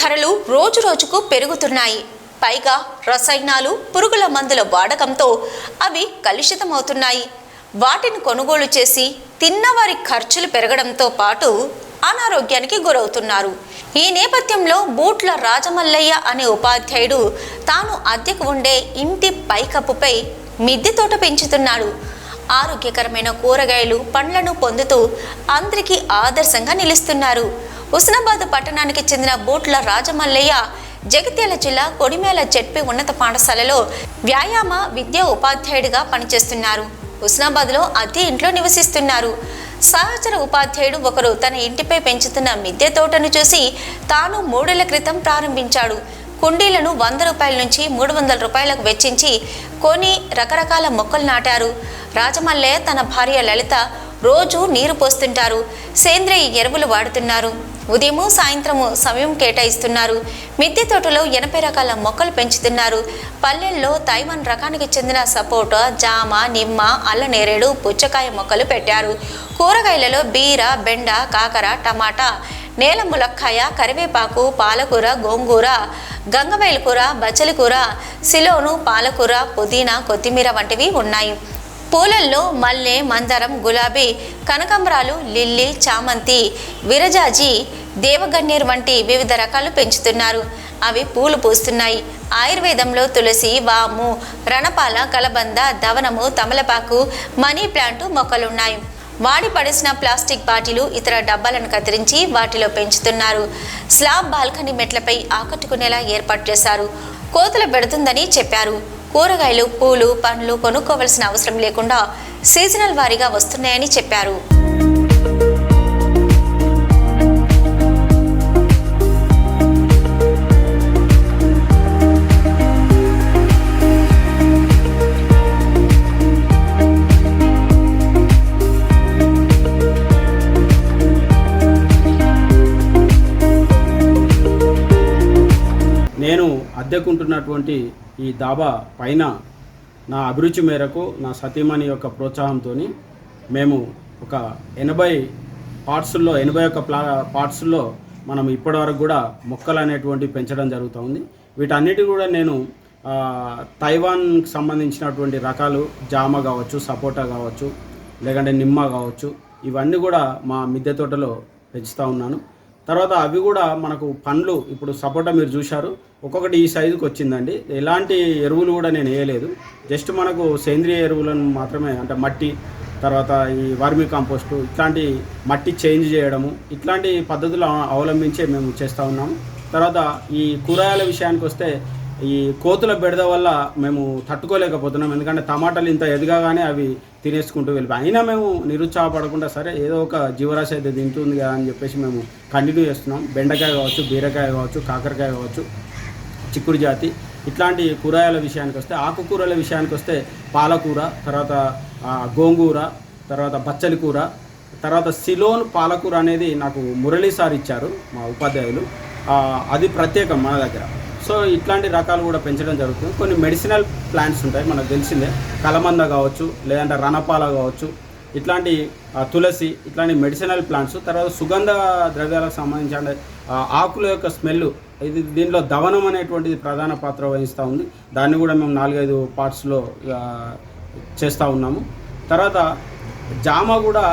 ధరలు రోజు రోజుకు పెరుగుతున్నాయి. పైగా రసాయనాలు పురుగుల మందుల వాడకంతో అవి కలుషితమవుతున్నాయి. వాటిని కొనుగోలు చేసి తిన్నవారి ఖర్చులు పెరగడంతో పాటు అనారోగ్యానికి గురవుతున్నారు. ఈ నేపథ్యంలో బూట్ల రాజమల్లయ్య అనే ఉపాధ్యాయుడు తాను అద్దెకు ఉండే ఇంటి పైకప్పుపై మిద్దె తోట పెంచుతున్నాడు. ఆరోగ్యకరమైన కూరగాయలు పండ్లను పొందుతూ అందరికీ ఆదర్శంగా నిలుస్తున్నారు. హుస్నాబాద్ పట్టణానికి చెందిన బూట్ల రాజమల్లయ్య జగిత్యాల జిల్లా కొడిమేల చెట్పి ఉన్నత పాఠశాలలో వ్యాయామ విద్యా ఉపాధ్యాయుడిగా పనిచేస్తున్నారు. హుస్నాబాద్లో అతి ఇంట్లో నివసిస్తున్నారు. సహచర ఉపాధ్యాయుడు ఒకరు తన ఇంటిపై పెంచుతున్న మిద్దె తోటను చూసి తాను మూడేళ్ళ క్రితం ప్రారంభించాడు. కుండీలను వంద రూపాయల నుంచి మూడు వందల రూపాయలకు వెచ్చించి కొని రకరకాల మొక్కలు నాటారు. రాజమల్లయ్య తన భార్య లలిత రోజు నీరు పోస్తుంటారు. సేంద్రియ ఎరువులు వాడుతున్నారు. ఉదయము సాయంత్రము సమయం కేటాయిస్తున్నారు. మిద్దె తోటలో ఎనభై రకాల మొక్కలు పెంచుతున్నారు. పల్లెల్లో తైవాన్ రకానికి చెందిన సపోటా జామ నిమ్మ అల్లనేరేడు పుచ్చకాయ మొక్కలు పెట్టారు. కూరగాయలలో బీర బెండ కాకర టమాటా నేల ములక్కాయ కరివేపాకు పాలకూర గోంగూర గంగమైల కూర బచ్చలి కూర సిలోను పాలకూర పుదీనా కొత్తిమీర వంటివి ఉన్నాయి. పూలల్లో మల్లె మందారం గులాబీ కనకాంబరాలు లిల్లీ చామంతి విరజాజి దేవగన్నేరు వంటి వివిధ రకాలు పెంచుతున్నారు. అవి పూలు పూస్తున్నాయి. ఆయుర్వేదంలో తులసి వాము రణపాల కలబంద దవనము తమలపాకు మనీ ప్లాంట్ మొక్కలున్నాయి. వాడి పడేసిన ప్లాస్టిక్ బాటిలు ఇతర డబ్బాలను కత్తిరించి వాటిలో పెంచుతున్నారు. స్లాబ్ బాల్కనీ మెట్లపై ఆకట్టుకునేలా ఏర్పాటు చేశారు. కోతులు పెడుతుందని చెప్పారు. కూరగాయలు పూలు పండ్లు కొనుక్కోవలసిన అవసరం లేకుండా సీజనల్ వారీగా వస్తున్నాయని చెప్పారు. అద్దెకుంటున్నటువంటి ఈ దాబా పైన నా అభిరుచి మేరకు నా సతీమణి యొక్క ప్రోత్సాహంతో మేము ఒక ఎనభై పార్ట్స్లో ఎనభై ఒక్క ప్లా పార్ట్స్లో మనం ఇప్పటివరకు కూడా మొక్కలు అనేటువంటివి పెంచడం జరుగుతుంది వీటన్నిటి కూడా నేను తైవాన్కి సంబంధించినటువంటి రకాలు జామ కావచ్చు సపోటా కావచ్చు లేదంటే నిమ్మ కావచ్చు ఇవన్నీ కూడా మా మిద్దె తోటలో పెంచుతూ ఉన్నాను. తర్వాత అవి కూడా మనకు పండ్లు ఇప్పుడు సపోటా మీరు చూశారు. ఒక్కొక్కటి ఈ సైజుకి వచ్చిందండి. ఎలాంటి ఎరువులు కూడా నేను వేయలేదు. జస్ట్ మనకు సేంద్రియ ఎరువులను మాత్రమే అంటే మట్టి తర్వాత ఈ వర్మి కాంపోస్టు ఇట్లాంటి మట్టి చేంజ్ చేయడము ఇట్లాంటి పద్ధతులు అవలంబించే మేము చేస్తూ ఉన్నాము. తర్వాత ఈ కూరగాయల విషయానికి వస్తే ఈ కోతుల బెడద వల్ల మేము తట్టుకోలేకపోతున్నాం. ఎందుకంటే టమాటాలు ఇంత ఎదగానే అవి తినేసుకుంటూ వెళ్ళిపోయి అయినా మేము నిరుత్సాహపడకుండా సరే ఏదో ఒక జీవరాశి అయితే తింటుంది కదా అని చెప్పేసి మేము కంటిన్యూ చేస్తున్నాం. బెండకాయ కావచ్చు బీరకాయ కావచ్చు కాకరకాయ కావచ్చు చిక్కుడు జాతి. ఇట్లాంటి కూరగాయల విషయానికి వస్తే ఆకుకూరల విషయానికి వస్తే పాలకూర తర్వాత గోంగూర తర్వాత బచ్చలి కూర తర్వాత సిలోన్ పాలకూర అనేది నాకు మురళీ సార్ ఇచ్చారు మా ఉపాధ్యాయులు. అది ప్రత్యేకం మన దగ్గర. సో ఇట్లాంటి రకాలు కూడా పెంచడం జరుగుతుంది. కొన్ని మెడిసినల్ ప్లాంట్స్ ఉంటాయి మనకు తెలిసిందే. కలమంద కావచ్చు లేదంటే రణపాల కావచ్చు ఇట్లాంటి తులసి ఇట్లాంటి మెడిసినల్ ప్లాంట్స్. తర్వాత సుగంధ ద్రవ్యాలకు సంబంధించిన ఆకుల యొక్క స్మెల్ ఇది దీనిలో దవనం అనేటువంటిది ప్రధాన పాత్ర వహిస్తూ ఉంది. దాన్ని కూడా మేము నాలుగైదు పార్ట్స్లో చేస్తూ ఉన్నాము. తర్వాత జామ కూడా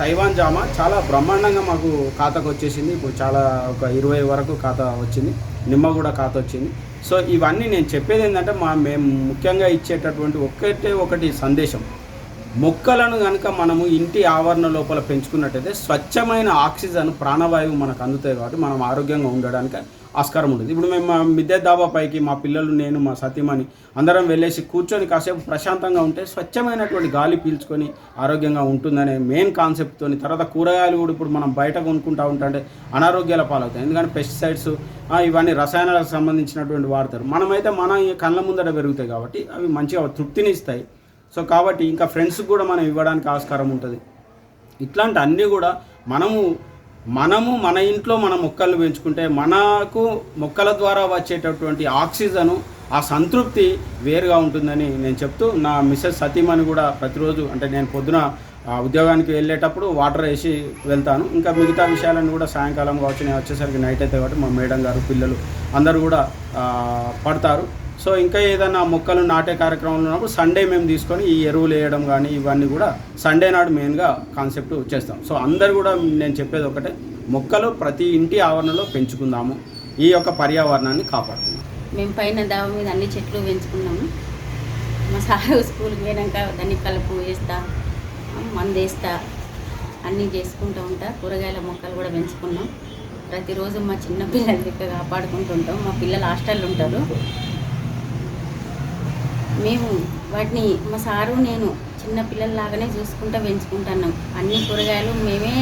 తైవాన్ జామ చాలా బ్రహ్మాండంగా మాకు ఖాతాకు వచ్చేసింది ఇప్పుడు చాలా ఒక ఇరవై వరకు ఖాతా వచ్చింది. నిమ్మ కూడా ఖాతా వచ్చింది. సో ఇవన్నీ నేను చెప్పేది ఏంటంటే మా మేము ముఖ్యంగా ఇచ్చేటటువంటి ఒక్కటే ఒకటి సందేశం. మొక్కలను కనుక మనము ఇంటి ఆవరణ లోపల పెంచుకున్నట్టయితే స్వచ్ఛమైన ఆక్సిజన్ ప్రాణవాయువు మనకు అందుతాయి కాబట్టి మనం ఆరోగ్యంగా ఉండడానికి ఆస్కారం ఉంటుంది ఇప్పుడు మేము మా మిద్దె దాబా పైకి మా పిల్లలు నేను మా సతీమణి అందరం వెళ్ళేసి కూర్చొని కాసేపు ప్రశాంతంగా ఉంటే స్వచ్ఛమైనటువంటి గాలి పీల్చుకొని ఆరోగ్యంగా ఉంటుందనే మెయిన్ కాన్సెప్ట్తో తర్వాత కూరగాయలు కూడా ఇప్పుడు మనం బయట కొనుక్కుంటా ఉంటే అనారోగ్యాల పాలవుతాయి. ఎందుకంటే పెస్టిసైడ్స్ ఇవన్నీ రసాయనాలకు సంబంధించినటువంటి వాడతారు. మనమైతే మన కళ్ళ ముందర పెరుగుతాయి కాబట్టి అవి మంచిగా తృప్తిని ఇస్తాయి. సో కాబట్టి ఇంకా ఫ్రెండ్స్కి కూడా మనం ఇవ్వడానికి ఆస్కారం ఉంటుంది. ఇట్లాంటి అన్నీ కూడా మనము మనము మన ఇంట్లో మన మొక్కలు పెంచుకుంటే మనకు మొక్కల ద్వారా వచ్చేటటువంటి ఆక్సిజను ఆ సంతృప్తి వేరుగా ఉంటుందని నేను చెప్తూ నా మిస్సెస్ సతీమణి కూడా ప్రతిరోజు అంటే నేను పొద్దున ఉద్యోగానికి వెళ్ళేటప్పుడు వాటర్ వేసి వెళ్తాను. ఇంకా మిగతా విషయాలను కూడా సాయంకాలం కావచ్చు నేను వచ్చేసరికి నైట్ అయితే కాబట్టి మా మేడం గారు పిల్లలు అందరూ కూడా పడతారు. సో ఇంకా ఏదైనా మొక్కలు నాటే కార్యక్రమంలో ఉన్నప్పుడు సండే మేము తీసుకొని ఈ ఎరువులు వేయడం కానీ ఇవన్నీ కూడా సండే నాడు మెయిన్గా కాన్సెప్ట్ చేస్తాం. సో అందరు కూడా నేను చెప్పేది ఒకటే మొక్కలు ప్రతి ఇంటి ఆవరణలో పెంచుకుందాము ఈ యొక్క పర్యావరణాన్ని కాపాడుకుందాం మేము పైన దావ మీద అన్ని చెట్లు పెంచుకున్నాము. మా సారు స్కూల్కి పోయినాక దాన్ని కలుపు వేస్తా మందు వేస్తా అన్నీ చేసుకుంటూ ఉంటా. కూరగాయల మొక్కలు కూడా పెంచుకున్నాం. ప్రతిరోజు మా చిన్న పిల్లల దగ్గర కాపాడుకుంటుంటాం మా పిల్లలు హాస్టల్ ఉంటారు. మేము వాటిని మా సారు నేను చిన్న పిల్లల్లాగానే చూసుకుంటూ పెంచుకుంటున్నాం. అన్ని కూరగాయలు మేమే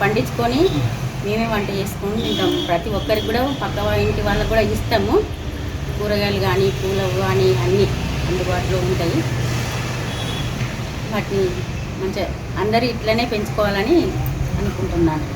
పండించుకొని మేమే వంట చేసుకొని తింటాం. ప్రతి ఒక్కరికి కూడా పక్క ఇంటి వాళ్ళకి కూడా ఇస్తాము. కూరగాయలు కానీ పూలు కానీ అన్నీ అందుబాటులో ఉంటాయి. వాటిని మంచిగా అందరూ ఇట్లనే పెంచుకోవాలని అనుకుంటున్నాను.